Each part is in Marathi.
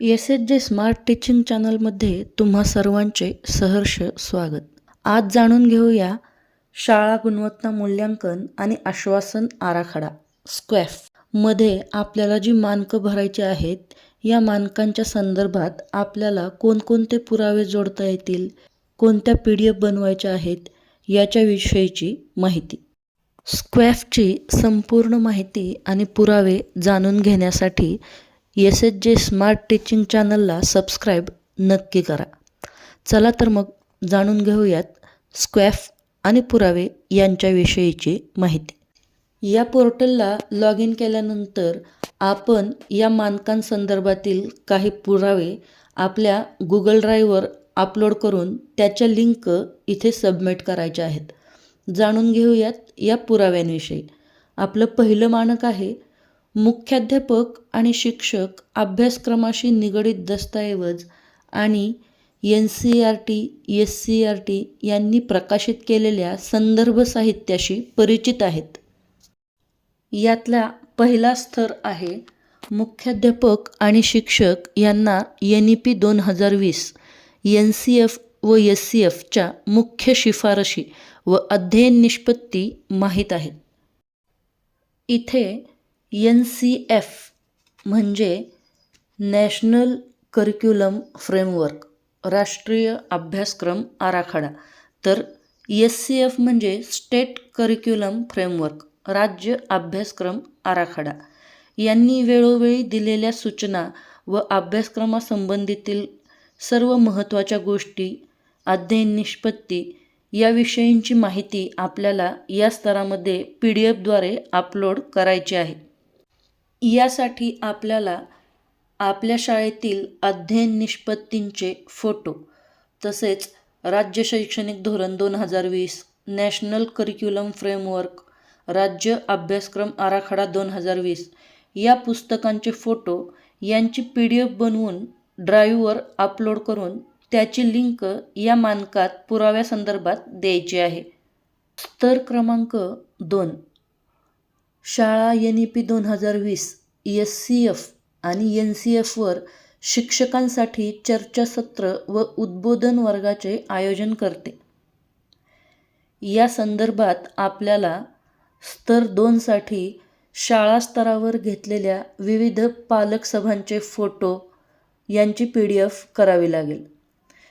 S H J smart teaching चॅनलमध्ये तुम्हा सर्वांचे सहर्ष स्वागत. आज जाणून घेऊया शाळा गुणवत्ता मूल्यांकन आणि आश्वासन आराखडा स्क्वॅफमध्ये आपल्याला जी मानकं भरायची आहेत या मानकांच्या संदर्भात आपल्याला कोणकोणते पुरावे जोडता येतील कोणत्या पी डी एफ बनवायच्या आहेत याच्याविषयीची माहिती. स्क्वॅफची संपूर्ण माहिती आणि पुरावे जाणून घेण्यासाठी S H J smart teaching चॅनलला सबस्क्राईब नक्की करा. चला तर मग जाणून घेऊयात स्क्वॅफ आणि पुरावे यांच्याविषयीची माहिती. या पोर्टलला लॉग इन केल्यानंतर आपण या मानकांसंदर्भातील काही पुरावे आपल्या गुगल ड्राईव्हवर अपलोड करून त्याच्या लिंक इथे सबमिट करायच्या आहेत. जाणून घेऊयात या पुराव्यांविषयी. आपलं पहिलं मानक आहे मुख्याध्यापक आणि शिक्षक अभ्यासक्रमाशी निगडीत दस्तऐवज आणि N C R T S C R T यांनी प्रकाशित केलेल्या संदर्भ साहित्याशी परिचित आहेत. यातला पहिला स्तर आहे मुख्याध्यापक आणि शिक्षक यांना एन ई पी दोन हजार वीस एन सी एफ व एस सी एफच्या मुख्य शिफारशी व अध्ययन निष्पत्ती माहीत आहेत. इथे एन सी एफ म्हणजे नॅशनल करिक्युलम फ्रेमवर्क राष्ट्रीय अभ्यासक्रम आराखडा. तर एस सी एफ म्हणजे स्टेट करिक्युलम फ्रेमवर्क राज्य अभ्यासक्रम आराखडा. यांनी वेळोवेळी दिलेल्या सूचना व अभ्यासक्रमासंबंधीतील सर्व महत्त्वाच्या गोष्टी अध्ययन निष्पत्ती याविषयींची माहिती आपल्याला या स्तरामध्ये पी डी एफद्वारे अपलोड करायची आहे. यासाठी आपल्याला आपल्या शाळेतील अध्ययन निष्पत्तींचे फोटो तसेच राज्य शैक्षणिक धोरण दोन हजार वीस नॅशनल करिक्युलम फ्रेमवर्क राज्य अभ्यासक्रम आराखडा दोन हजार वीस या पुस्तकांचे फोटो यांची पी डी एफ बनवून ड्राईव्हवर अपलोड करून त्याची लिंक या मानकात पुराव्यासंदर्भात द्यायची आहे. स्तर क्रमांक दोन. शाळा एन ई पी दोन हजार वीस. एस सी एफ आणि एन सी एफवर शिक्षकांसाठी चर्चासत्र व उद्बोधन वर्गाचे आयोजन करते. या संदर्भात आपल्याला स्तर दोनसाठी शाळा स्तरावर घेतलेल्या विविध पालक सभांचे फोटो यांची पी डी एफ करावी लागेल.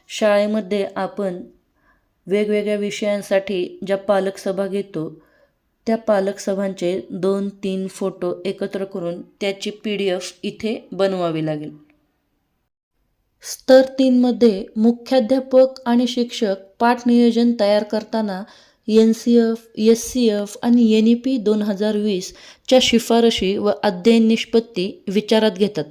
शाळेमध्ये आपण वेगवेगळ्या विषयांसाठी ज्या पालक सभा घेतो त्या पालक सभांचे दोन तीन फोटो एकत्र करून त्याची पी डी एफ इथे बनवावी लागेल. स्तर तीनमध्ये मुख्याध्यापक आणि शिक्षक पाठ नियोजन तयार करताना N C F S C F आणि एन ई पी दोन हजार वीसच्या शिफारशी व अध्ययन निष्पत्ती विचारात घेतात.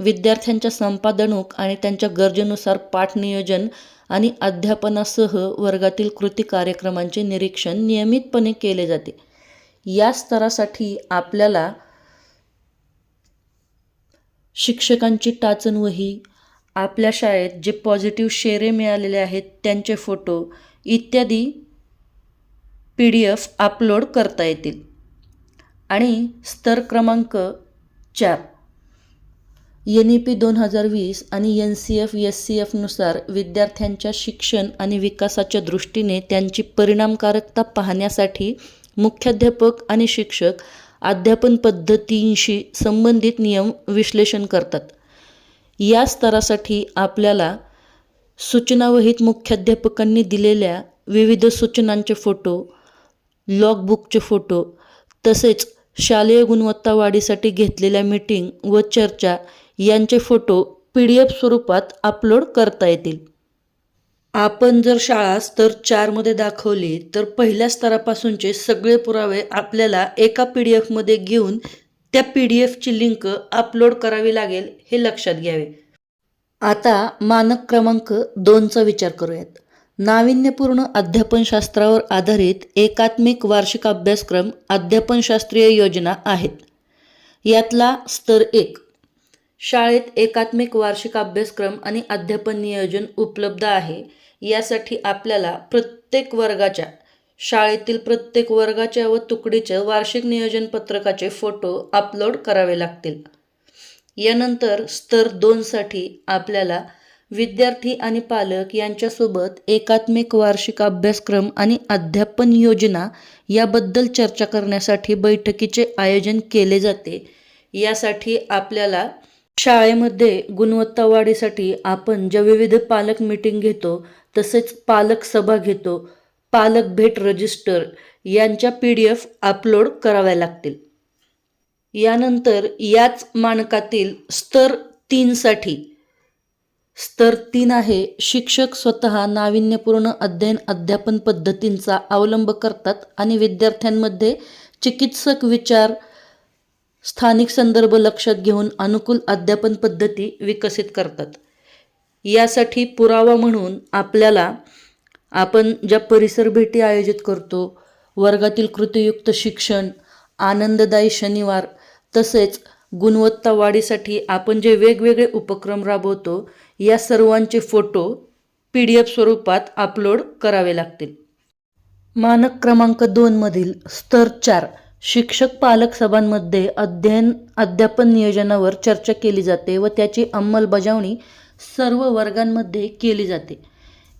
विद्यार्थ्यांच्या संपादनूक आणि त्यांच्या गरजेनुसार पाठ नियोजन आणि अध्यापनासह वर्गातील कृती कार्यक्रमांचे निरीक्षण नियमितपणे केले जाते. या स्तरासाठी आपल्याला शिक्षकांची टाचणवही आपल्या शाळेत जे पॉझिटिव्ह शेरे मिळालेले आहेत त्यांचे फोटो इत्यादी पी डी एफ अपलोड करता येतील. आणि स्तर क्रमांक चार. एन ई पी दोन हजार वीस आणि N C F S C एफनुसार विद्यार्थ्यांच्या शिक्षण आणि विकासाच्या दृष्टीने त्यांची परिणामकारकता पाहण्यासाठी मुख्याध्यापक आणि शिक्षक अध्यापन पद्धतींशी संबंधित नियम विश्लेषण करतात. या स्तरासाठी आपल्याला सूचनावहीत मुख्याध्यापकांनी दिलेल्या विविध सूचनांचे फोटो लॉगबुकचे फोटो तसेच शालेय गुणवत्ता वाढीसाठी घेतलेल्या मीटिंग व चर्चा यांचे फोटो पी डी एफ स्वरूपात अपलोड करता येतील. आपण जर शाळा स्तर चारमध्ये दाखवली तर पहिल्या स्तरापासूनचे सगळे पुरावे आपल्याला एका पी डी एफमध्ये घेऊन त्या पी डी एफची लिंक अपलोड करावी लागेल हे लक्षात घ्यावे. आता मानक क्रमांक दोनचा विचार करूयात. नाविन्यपूर्ण अध्यापनशास्त्रावर आधारित एकात्मिक वार्षिक अभ्यासक्रम अध्यापनशास्त्रीय योजना आहेत. यातला स्तर एक शाळेत एकात्मिक वार्षिक अभ्यासक्रम आणि अध्यापन नियोजन उपलब्ध आहे. यासाठी आपल्याला प्रत्येक वर्गाच्या शाळेतील प्रत्येक वर्गाच्या व तुकडीच्या वार्षिक नियोजन पत्रकाचे फोटो अपलोड करावे लागतील. यानंतर स्तर दोनसाठी आपल्याला विद्यार्थी आणि पालक यांच्यासोबत एकात्मिक वार्षिक अभ्यासक्रम आणि अध्यापन योजना याबद्दल चर्चा करण्यासाठी बैठकीचे आयोजन केले जाते. यासाठी आपल्याला शाळेमध्ये गुणवत्ता वाढीसाठी आपण ज्या विविध पालक मीटिंग घेतो तसेच पालक सभा घेतो पालक भेट रजिस्टर यांच्या पी डी एफ अपलोड कराव्या लागतील. यानंतर याच मानकातील स्तर तीनसाठी. स्तर तीन आहे शिक्षक स्वतः नाविन्यपूर्ण अध्ययन अध्यापन पद्धतींचा अवलंब करतात आणि विद्यार्थ्यांमध्ये चिकित्सक विचार स्थानिक संदर्भ लक्षात घेऊन अनुकूल अध्यापन पद्धती विकसित करतात. यासाठी पुरावा म्हणून आपल्याला आपण ज्या परिसर भेटी आयोजित करतो वर्गातील कृतीयुक्त शिक्षण आनंददायी शनिवार तसेच गुणवत्ता वाढीसाठी आपण जे वेगवेगळे उपक्रम राबवतो या सर्वांचे फोटो पी डी एफ स्वरूपात अपलोड करावे लागतील. मानक क्रमांक दोनमधील स्तर चार शिक्षक पालक सभांमध्ये अध्ययन अध्यापन नियोजनावर चर्चा केली जाते व त्याची अंमलबजावणी सर्व वर्गांमध्ये केली जाते.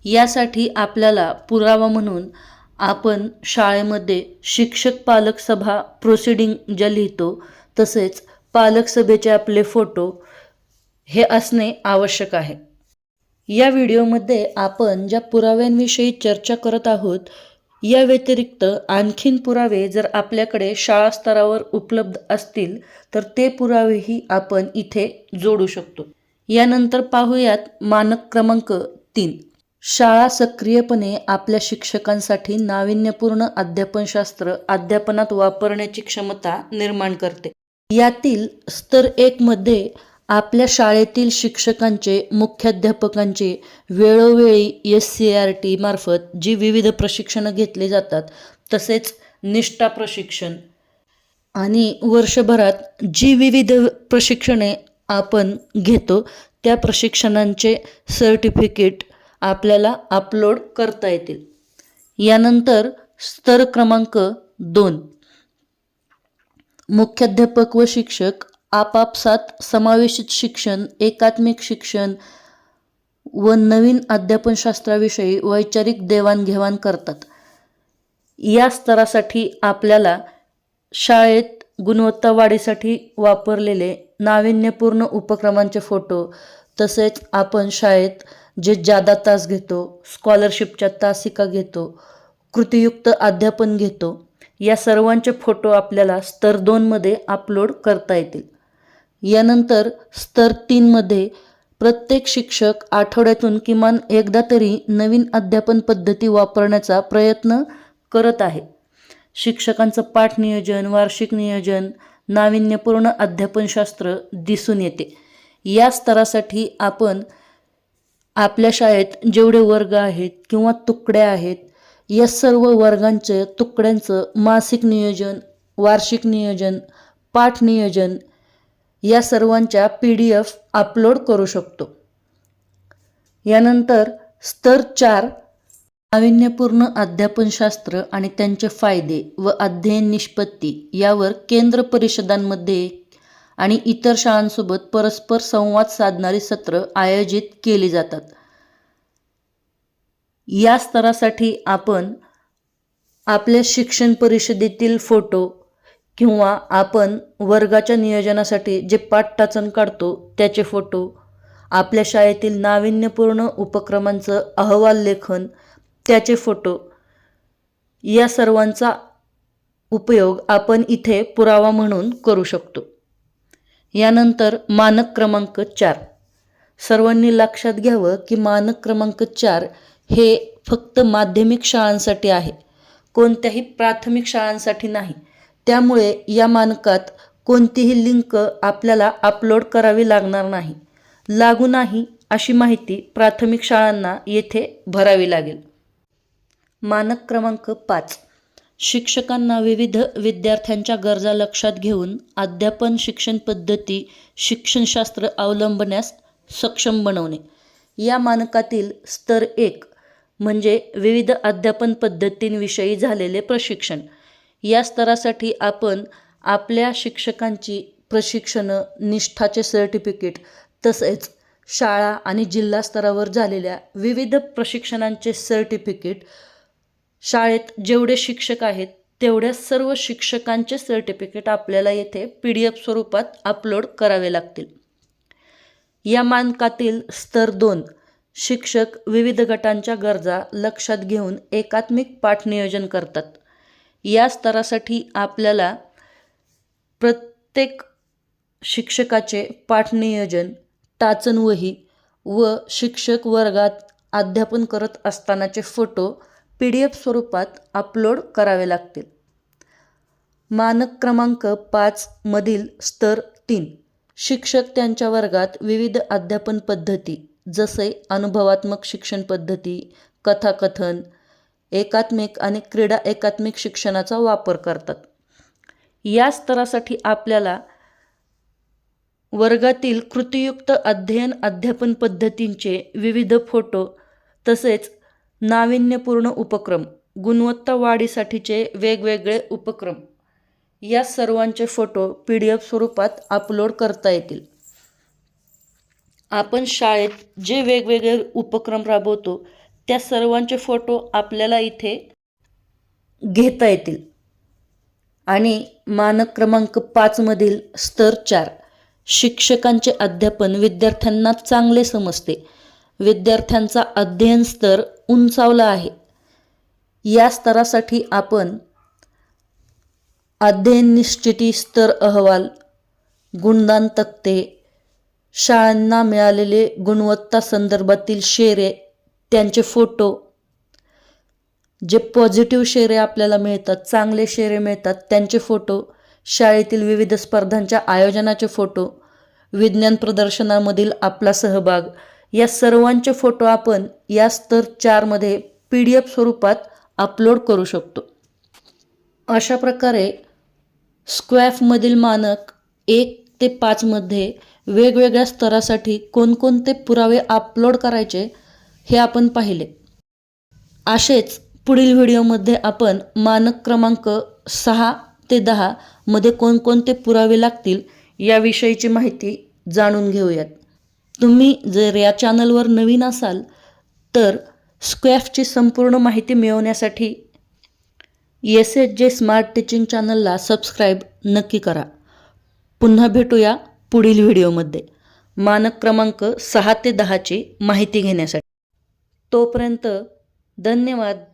यासाठी आपल्याला पुरावा म्हणून आपण शाळेमध्ये शिक्षक पालक सभा प्रोसिडिंग ज्या लिहितो तसेच पालक सभेचे आपले फोटो हे असणे आवश्यक आहे. या व्हिडिओमध्ये आपण ज्या पुराव्यांविषयी चर्चा करत आहोत या व्यतिरिक्त आणखीन पुरावे जर आपल्याकडे शाळा स्तरावर उपलब्ध असतील तर ते पुरावेही आपण इथे जोडू शकतो. यानंतर पाहूयात मानक क्रमांक तीन. शाळा सक्रियपणे आपल्या शिक्षकांसाठी नाविन्यपूर्ण अध्यापनशास्त्र अध्यापनात वापरण्याची क्षमता निर्माण करते. यातील स्तर एकमध्ये आपल्या शाळेतील शिक्षकांचे मुख्याध्यापकांचे वेळोवेळी एस सी आर टी मार्फत जी विविध प्रशिक्षणं घेतली जातात तसेच निष्ठा प्रशिक्षण आणि वर्षभरात जी विविध प्रशिक्षणे आपण घेतो त्या प्रशिक्षणांचे सर्टिफिकेट आपल्याला अपलोड करता येतील. यानंतर स्तर क्रमांक दोन. मुख्याध्यापक व शिक्षक आपापसात समावेशित शिक्षण एकात्मिक शिक्षण व नवीन अध्यापनशास्त्राविषयी वैचारिक देवाणघेवाण करतात. या स्तरासाठी आपल्याला शाळेत गुणवत्ता वाढीसाठी वापरलेले नाविन्यपूर्ण उपक्रमांचे फोटो तसेच आपण शाळेत जे जादा तास घेतो स्कॉलरशिपच्या तासिका घेतो कृतीयुक्त अध्यापन घेतो या सर्वांचे फोटो आपल्याला स्तर दोनमध्ये अपलोड करता येतील. यानंतर स्तर तीनमध्ये प्रत्येक शिक्षक आठवड्यातून किमान एकदा तरी नवीन अध्यापन पद्धती वापरण्याचा प्रयत्न करत आहे. शिक्षकांचं पाठ नियोजन वार्षिक नियोजन नाविन्यपूर्ण अध्यापनशास्त्र दिसून येते. या स्तरासाठी आपण आपल्या शाळेत जेवढे वर्ग आहेत किंवा तुकड्या आहेत या सर्व वर्गांचं तुकड्यांचं मासिक नियोजन वार्षिक नियोजन पाठ नियोजन या सर्वांच्या पी डी एफ अपलोड करू शकतो. यानंतर स्तर चार नाविन्यपूर्ण अध्यापनशास्त्र आणि त्यांचे फायदे व अध्ययन निष्पत्ती यावर केंद्र परिषदांमध्ये आणि इतर शाळांसोबत परस्पर संवाद साधणारी सत्र आयोजित केली जातात. या स्तरासाठी आपण आपल्या शिक्षण परिषदेतील फोटो किंवा आपण वर्गाच्या नियोजनासाठी जे पाठटाचन काढतो त्याचे फोटो आपल्या शाळेतील नाविन्यपूर्ण उपक्रमांचं अहवाल लेखन त्याचे फोटो या सर्वांचा उपयोग आपण इथे पुरावा म्हणून करू शकतो. यानंतर मानक क्रमांक चार. सर्वांनी लक्षात घ्यावं की मानक क्रमांक चार हे फक्त माध्यमिक शाळांसाठी आहे. कोणत्याही प्राथमिक शाळांसाठी नाही. त्यामुळे या मानकात कोणतीही लिंक आपल्याला अपलोड करावी लागणार नाही. लागू नाही अशी माहिती प्राथमिक शाळांना येथे भरावी लागेल. मानक क्रमांक पाच. शिक्षकांना विविध विद्यार्थ्यांच्या गरजा लक्षात घेऊन अध्यापन शिक्षण पद्धती शिक्षणशास्त्र अवलंबण्यास सक्षम बनवणे. या मानकातील स्तर एक म्हणजे विविध अध्यापन पद्धतींविषयी झालेले प्रशिक्षण. या स्तरासाठी आपण आपल्या शिक्षकांची प्रशिक्षणं निष्ठाचे सर्टिफिकेट तसेच शाळा आणि जिल्हा स्तरावर झालेल्या विविध प्रशिक्षणांचे सर्टिफिकेट शाळेत जेवढे शिक्षक आहेत तेवढ्या सर्व शिक्षकांचे सर्टिफिकेट आपल्याला येथे पी डी एफ स्वरूपात अपलोड करावे लागतील. या मानकातील स्तर दोन शिक्षक विविध गटांच्या गरजा लक्षात घेऊन एकात्मिक पाठ नियोजन करतात. या स्तरासाठी आपल्याला प्रत्येक शिक्षकाचे पाठ नियोजन टाचनवही व शिक्षक वर्गात अध्यापन करत असतानाचे फोटो पी डी एफ स्वरूपात अपलोड करावे लागतील. मानक क्रमांक पाच मधील स्तर तीन. शिक्षक त्यांच्या वर्गात विविध अध्यापन पद्धती जसे अनुभवात्मक शिक्षण पद्धती कथाकथन एकात्मिक आणि क्रीडा एकात्मिक शिक्षणाचा वापर करतात. या स्तरासाठी आपल्याला वर्गातील कृतीयुक्त अध्ययन अध्यापन पद्धतींचे विविध फोटो तसेच नाविन्यपूर्ण उपक्रम गुणवत्ता वाढीसाठीचे वेगवेगळे उपक्रम या सर्वांचे फोटो पी डी एफ स्वरूपात अपलोड करता येतील. आपण शाळेत जे वेगवेगळे उपक्रम राबवतो त्या सर्वांचे फोटो आपल्याला इथे घेता येतील. आणि मानक क्रमांक पाचमधील स्तर चार शिक्षकांचे अध्यापन विद्यार्थ्यांना चांगले समजते. विद्यार्थ्यांचा अध्ययन स्तर उंचावला आहे. या स्तरासाठी आपण अध्ययन निश्चिती स्तर अहवाल गुणदान तक्ते शाळांना मिळालेले गुणवत्ता संदर्भातील शेरे त्यांचे फोटो जे पॉझिटिव्ह शेरे आपल्याला मिळतात चांगले शेरे मिळतात त्यांचे फोटो शाळेतील विविध स्पर्धांच्या आयोजनाचे फोटो विज्ञान प्रदर्शनामधील आपला सहभाग या सर्वांचे फोटो आपण या स्तर चारमध्ये पी डी एफ स्वरूपात अपलोड करू शकतो. अशा प्रकारे स्क्वॅफमधील मानक एक ते पाचमध्ये वेगवेगळ्या स्तरासाठी कोणकोणते पुरावे अपलोड करायचे हे आपण पाहिले. असेच पुढील व्हिडिओमध्ये आपण मानक क्रमांक सहा ते दहा मध्ये कोणकोणते पुरावे लागतील याविषयीची माहिती जाणून घेऊयात. तुम्ही जर या चॅनलवर नवीन असाल तर स्क्वॅफची संपूर्ण माहिती मिळवण्यासाठी S H J smart teaching चॅनलला सबस्क्राईब नक्की करा. पुन्हा भेटूया पुढील व्हिडिओमध्ये. मानक क्रमांक सहा ते दहाची माहिती घेण्यासाठी. तोपर्यंत धन्यवाद.